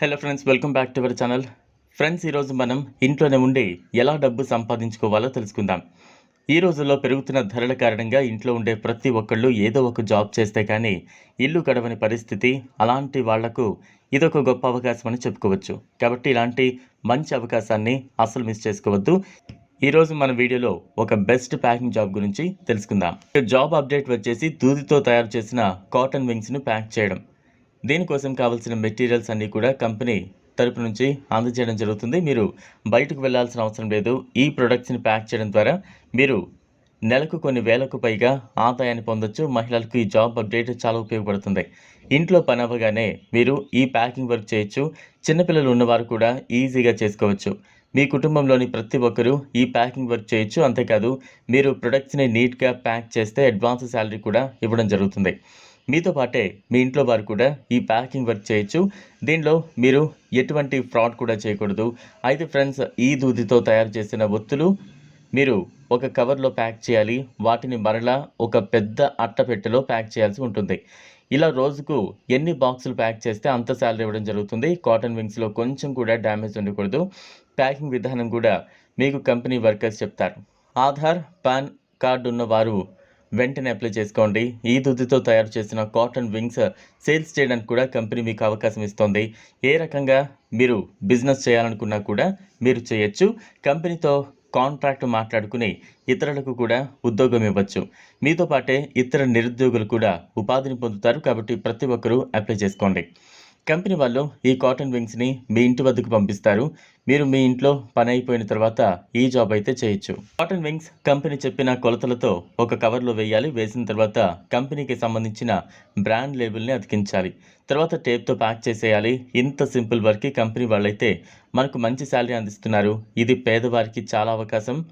Hello friends welcome back to our channel friends ఈరోజు మనం ఇంట్లోనే ఉండి ఎలా డబ్బు సంపాదించుకోవాలో తెలుసుకుందాం. ఈ రోజుల్లో పెరుగుతున్న ధరల కారణంగా ఇంట్లో ఉండే ప్రతి ఒక్కళ్ళు ఏదో ఒక జాబ్ చేస్తే కానీ ఇల్లు గడవని పరిస్థితి అలాంటి వాళ్ళకు ఇదొక గొప్ప అవకాశం అని చెప్పుకోవచ్చు. కాబట్టి ఇలాంటి మంచి అవకాశాన్ని అసలు మిస్ చేసుకోవద్దు. ఈరోజు మన వీడియోలో ఒక బెస్ట్ ప్యాకింగ్ జాబ్ గురించి తెలుసుకుందాం. జాబ్ అప్డేట్ వచ్చేసి దూదితో తయారు చేసిన కాటన్ వింగ్స్ను ప్యాక్ చేయడం. దీనికోసం కావాల్సిన మెటీరియల్స్ అన్నీ కూడా కంపెనీ తరపు నుంచి అందజేయడం జరుగుతుంది. మీరు బయటకు వెళ్ళాల్సిన అవసరం లేదు. ఈ ప్రొడక్ట్స్ని ప్యాక్ చేయడం ద్వారా మీరు నెలకు కొన్ని వేలకు పైగా ఆదాయాన్ని పొందొచ్చు. మహిళలకు ఈ జాబ్ అప్డేట్ చాలా ఉపయోగపడుతుంది. ఇంట్లో పని అవ్వగానే మీరు ఈ ప్యాకింగ్ వర్క్ చేయొచ్చు. చిన్నపిల్లలు ఉన్నవారు కూడా ఈజీగా చేసుకోవచ్చు. మీ కుటుంబంలోని ప్రతి ఒక్కరూ ఈ ప్యాకింగ్ వర్క్ చేయొచ్చు. అంతేకాదు మీరు ప్రొడక్ట్స్ని నీట్గా ప్యాక్ చేస్తే అడ్వాన్స్ శాలరీ కూడా ఇవ్వడం జరుగుతుంది. మీతో పాటే మీ ఇంట్లో వారు కూడా ఈ ప్యాకింగ్ వర్క్ చేయొచ్చు. దీనిలో మీరు ఎటువంటి ఫ్రాడ్ కూడా చేయకూడదు. అయితే ఫ్రెండ్స్ ఈ దూదితో తయారు చేసిన ఒత్తులు మీరు ఒక కవర్లో ప్యాక్ చేయాలి. వాటిని మరలా ఒక పెద్ద అట్టపెట్టెలో ప్యాక్ చేయాల్సి ఉంటుంది. ఇలా రోజుకు ఎన్ని బాక్సులు ప్యాక్ చేస్తే అంత శాలరీ ఇవ్వడం జరుగుతుంది. కాటన్ వింగ్స్లో కొంచెం కూడా డ్యామేజ్ ఉండకూడదు. ప్యాకింగ్ విధానం కూడా మీకు కంపెనీ వర్కర్స్ చెప్తారు. ఆధార్ పాన్ కార్డు ఉన్న వారు వెంటనే అప్లై చేసుకోండి. ఈ దుద్దితో తయారు చేసిన కాటన్ వింగ్స్ సేల్స్ చేయడానికి కూడా కంపెనీ మీకు అవకాశం ఇస్తుంది. ఏ రకంగా మీరు బిజినెస్ చేయాలనుకున్నా కూడా మీరు చేయొచ్చు. కంపెనీతో కాంట్రాక్ట్ మాట్లాడుకుని ఇతరులకు కూడా ఉద్యోగం ఇవ్వచ్చు. మీతో పాటే ఇతర నిరుద్యోగులు కూడా ఉపాధిని పొందుతారు కాబట్టి ప్రతి ఒక్కరూ అప్లై చేసుకోండి. కంపెనీ వాళ్ళు ఈ కాటన్ వింగ్స్ని మీ ఇంటి వద్దకు పంపిస్తారు. మీరు మీ ఇంట్లో పని అయిపోయిన తర్వాత ఈ జాబ్ అయితే చేయొచ్చు. కాటన్ వింగ్స్ కంపెనీ చెప్పిన కొలతలతో ఒక కవర్లో వేయాలి. వేసిన తర్వాత కంపెనీకి సంబంధించిన బ్రాండ్ లేబుల్ని అతికించాలి. తర్వాత టేప్తో ప్యాక్ చేసేయాలి. ఇంత సింపుల్ వర్క్కి కంపెనీ వాళ్ళైతే మనకు మంచి శాలరీ అందిస్తున్నారు. ఇది పేదవారికి చాలా అవకాశం.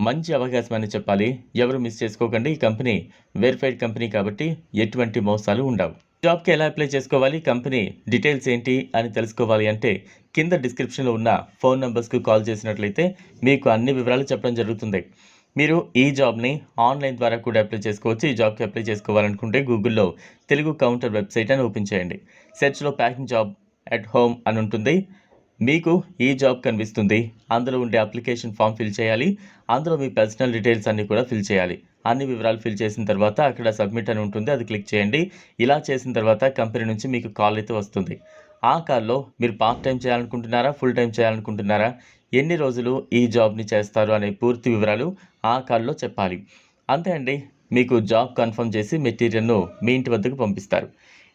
మంచి అవకాశం అని చెప్పాలి. ఎవరు మిస్ చేసుకోకండి. ఈ కంపెనీ వెరిఫైడ్ కంపెనీ కాబట్టి ఎటువంటి మోసాలు ఉండవు. జాబ్కి ఎలా అప్లై చేసుకోవాలి కంపెనీ డీటెయిల్స్ ఏంటి అని తెలుసుకోవాలి అంటే కింద డిస్క్రిప్షన్లో ఉన్న ఫోన్ నెంబర్స్కు కాల్ చేసినట్లయితే మీకు అన్ని వివరాలు చెప్పడం జరుగుతుంది. మీరు ఈ జాబ్ని ఆన్లైన్ ద్వారా కూడా అప్లై చేసుకోవచ్చు. ఈ జాబ్కి అప్లై చేసుకోవాలనుకుంటే గూగుల్లో తెలుగు కౌంటర్ వెబ్సైట్ అని ఓపెన్ చేయండి. సెర్చ్లో ప్యాకింగ్ జాబ్ అట్ హోమ్ అని ఉంటుంది. మీకు ఈ జాబ్ కనిపిస్తుంది. అందులో ఉండే అప్లికేషన్ ఫామ్ ఫిల్ చేయాలి. అందులో మీ పర్సనల్ డీటెయిల్స్ అన్నీ కూడా ఫిల్ చేయాలి. అన్ని వివరాలు ఫిల్ చేసిన తర్వాత అక్కడ సబ్మిట్ అని ఉంటుంది. అది క్లిక్ చేయండి. ఇలా చేసిన తర్వాత కంపెనీ నుంచి మీకు కాల్ అయితే వస్తుంది. ఆ కాల్లో మీరు పార్ట్ టైం చేయాలనుకుంటున్నారా ఫుల్ టైం చేయాలనుకుంటున్నారా ఎన్ని రోజులు ఈ జాబ్ని చేస్తారు అనే పూర్తి వివరాలు ఆ కాల్లో చెప్పాలి. అంతే అండి. మీకు జాబ్ కన్ఫర్మ్ చేసి మెటీరియల్ను మీ ఇంటి వద్దకు పంపిస్తారు.